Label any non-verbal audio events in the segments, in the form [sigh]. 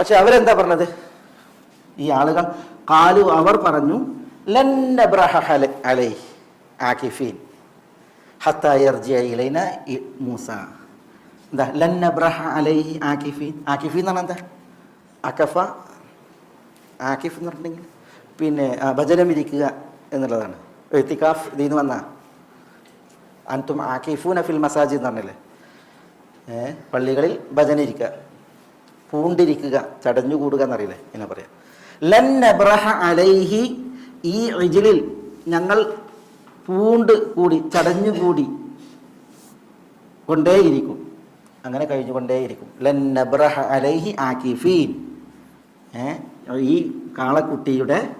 പക്ഷെ അവരെന്താ പറഞ്ഞത്? ഈ ആളുകൾ കാലു അവർ പറഞ്ഞു മൂസ. എന്താ? ലന്നബ്രഹ എന്താ? പിന്നെ ഭജനം ഇരിക്കുക എന്നുള്ളതാണ്. എത്തിക്കാഫ് ഇതിൽ നിന്ന് വന്ന. അൻതും ആക്കിഫൂന ഫിൽ മസാജ് എന്ന് പറഞ്ഞല്ലേ? പള്ളികളിൽ ഭജന ഇരിക്കുക. പൂണ്ടിരിക്കുക ചടഞ്ഞുകൂടുക എന്നറിയില്ലേ? എന്നെ പറയാം. ലൻ നബ്രഹ അലൈഹി ഈ ഇജിലിൽ ഞങ്ങൾ പൂണ്ട് കൂടി ചടഞ്ഞുകൂടി കൊണ്ടേയിരിക്കും. അങ്ങനെ കഴിഞ്ഞുകൊണ്ടേയിരിക്കും. ലൻ നബ്രഹ അലൈഹി ആക്കിഫീൻ. ഈ കാളക്കുട്ടിയുടെ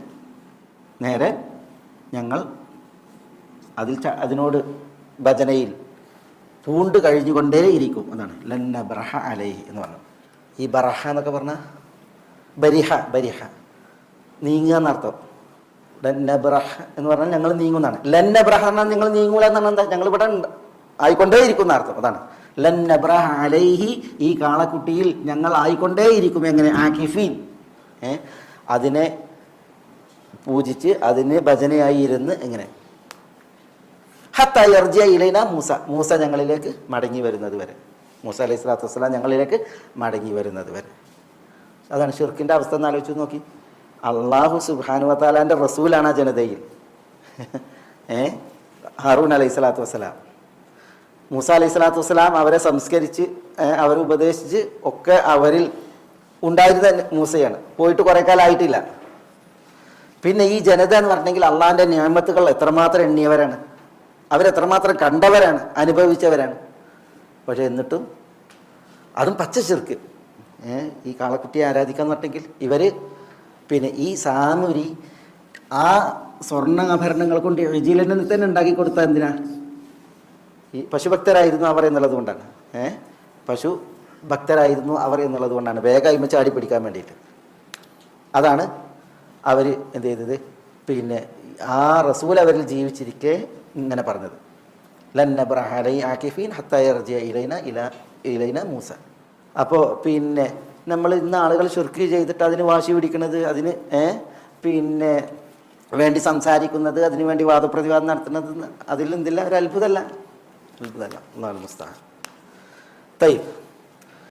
നേരെ ഞങ്ങൾ അതിൽ അതിനോട് ഭജനയിൽ പൂണ്ട് കഴിഞ്ഞുകൊണ്ടേയിരിക്കും. എന്നാണ് ലന്ന ബ്രഹ അലൈഹി എന്ന് പറഞ്ഞു ഈ ബറഹ എന്നൊക്കെ പറഞ്ഞാൽ ബരിഹ ബരിഹ. നീങ്ങുക എന്നർത്ഥം ലന്നബ്രഹ എന്ന് പറഞ്ഞാൽ ഞങ്ങൾ നീങ്ങുന്നതാണ് ലന്നബ്രഹ എന്നാൽ നിങ്ങൾ നീങ്ങൂല എന്നാണ് എന്താ? ഞങ്ങൾ ഇവിടെ ആയിക്കൊണ്ടേ ഇരിക്കുന്ന എന്നർത്ഥം. അതാണ്. ലന്നബ്രഹ അലൈഹി ഈ കാളക്കുട്ടിയിൽ ഞങ്ങൾ ആയിക്കൊണ്ടേയിരിക്കും. എങ്ങനെ? ആക്കിഫീൻ. ഏ? അതിനെ പൂജിച്ച് അതിന് ഭജനയായി ഇരുന്ന് എങ്ങനെ? ഹത്തായി അർജിയ ഇലൈന മൂസ. മൂസ ഞങ്ങളിലേക്ക് മടങ്ങി വരുന്നത് വരെ. മൂസ അലൈഹി സ്വലാത്തു വസ്സലാം ഞങ്ങളിലേക്ക് മടങ്ങി വരുന്നത് വരെ. അതാണ് ഷിർക്കിന്റെ അവസ്ഥ എന്ന് ആലോചിച്ച് നോക്കി. അള്ളാഹു സുബാനു വത്താലാന്റെ റസൂലാണ് ആ ജനതയിൽ. [laughs] ഏ? ഹറൂൻ അലൈഹി സ്വലാത്തു വസ്സലാം. മൂസ അലൈഹി സ്വലാത്തു വസ്സലാം അവരെ സംസ്കരിച്ച് അവരെ ഉപദേശിച്ച് ഒക്കെ അവരിൽ ഉണ്ടായിരുന്ന മൂസയാണ്. പോയിട്ട് കുറേ കാലമായിട്ടില്ല പിന്നെ ഈ ജനത എന്ന് പറഞ്ഞെങ്കിൽ അള്ളാഹിന്റെ നിയമത്തുകൾ എത്രമാത്രം എണ്ണിയവരാണ്. അവരെത്രമാത്രം കണ്ടവരാണ് അനുഭവിച്ചവരാണ്. പക്ഷെ എന്നിട്ടും അതും പച്ച ചെറുക്ക് ഈ കാളക്കുട്ടിയെ ആരാധിക്കാൻ നട്ടെങ്കിൽ ഇവർ പിന്നെ ഈ സാമൂരി ആ സ്വർണാഭരണങ്ങൾ കൊണ്ട് എഴുതിയിലെന്നെ തന്നെ ഉണ്ടാക്കി കൊടുത്ത എന്തിനാ? ഈ പശുഭക്തരായിരുന്നു അവർ എന്നുള്ളത് കൊണ്ടാണ്. ഏഹ് പശു ഭക്തരായിരുന്നു അവർ എന്നുള്ളത് കൊണ്ടാണ്. വേഗം ചാടി പിടിക്കാൻ വേണ്ടിയിട്ട്. അതാണ് അവർ എന്ത് ചെയ്തത്? പിന്നെ ആ റസൂൽ അവരിൽ ജീവിച്ചിരിക്കെ ഇങ്ങനെ പറഞ്ഞത്. ആക്കിഫീൻ ഹത്തയർജിയ ഇലൈന ഇല ഇലൈന മൂസ അപ്പോൾ പിന്നെ നമ്മൾ ഇന്ന് ആളുകൾ ശുർക്ക് ചെയ്തിട്ട് അതിന് വാശി പിടിക്കുന്നത് അതിന് പിന്നെ വേണ്ടി സംസാരിക്കുന്നത് അതിനു വേണ്ടി വാദപ്രതിവാദം നടത്തുന്നത് അതിൽ എന്തില്ല? ഒരു അത്ഭുതമല്ല. അത്ഭുതമല്ല. അള്ളാഹു മുസ്താ തൈ